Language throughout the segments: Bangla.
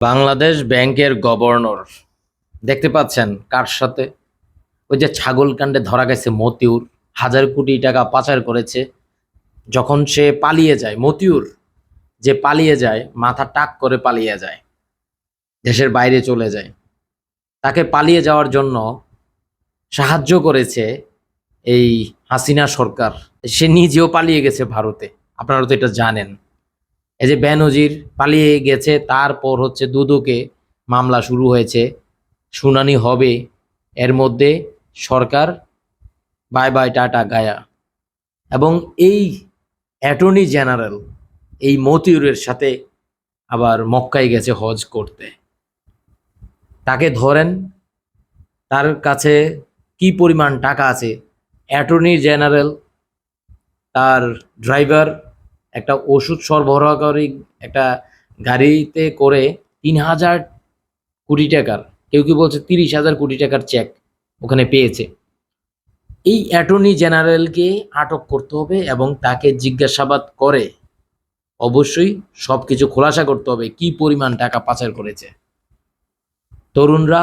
বাংলাদেশ ব্যাংকের গভর্নর, দেখতে পাচ্ছেন কার সাথে? ওই যে ছাগল কাণ্ডে ধরা গেছে মতিউর, হাজার কোটি টাকা পাচার করেছে। যখন সে পালিয়ে যায়, মতিউর যে পালিয়ে যায়, মাথা টাক করে পালিয়ে যায়, দেশের বাইরে চলে যায়। তাকে পালিয়ে যাওয়ার জন্য সাহায্য করেছে এই হাসিনা সরকার। সে নিজেও পালিয়ে গেছে ভারতে। আপনারা তো এটা জানেন। এই যে বেনজির পালিয়ে গেছে, তারপর হচ্ছে দুদুকে মামলা শুরু হয়েছে, শুনানি হবে। এর মধ্যে সরকার বাই বাই টাটা গায়া। এবং এই অ্যাটর্নি জেনারেল, এই মতিউরের সাথে আবার মক্কায় গেছে হজ করতে। তাকে ধরেন, তার কাছে কি পরিমাণ টাকা আছে? অ্যাটর্নি জেনারেল, তার ড্রাইভার একটা ওষুধ সরবরাহকারী একটা গাড়িতে করে তিন হাজার কোটি টাকার, কেউ কেউ বলছে তিরিশ হাজার কোটি টাকার চেক ওখানে পেয়েছে। এই অ্যাটর্নি জেনারেলকে আটক করতে হবে এবং তাকে জিজ্ঞাসাবাদ করে অবশ্যই সব কিছু খোলাসা করতে হবে, কি পরিমাণ টাকা পাচার করেছে। তরুণরা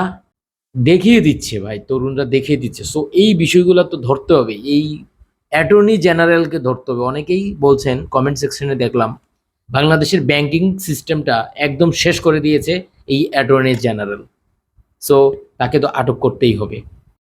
দেখিয়ে দিচ্ছে ভাই, তরুণরা দেখিয়ে দিচ্ছে। সো এই বিষয়গুলো তো ধরতে হবে, এই অ্যাটর্নি জেনারেলকে ধরতে হবে। অনেকেই বলছেন কমেন্ট সেকশনে দেখলাম, বাংলাদেশের ব্যাংকিং সিস্টেমটা একদম শেষ করে দিয়েছে এই অ্যাটর্নি জেনারেল। সো তাকে তো আটক করতেই হবে।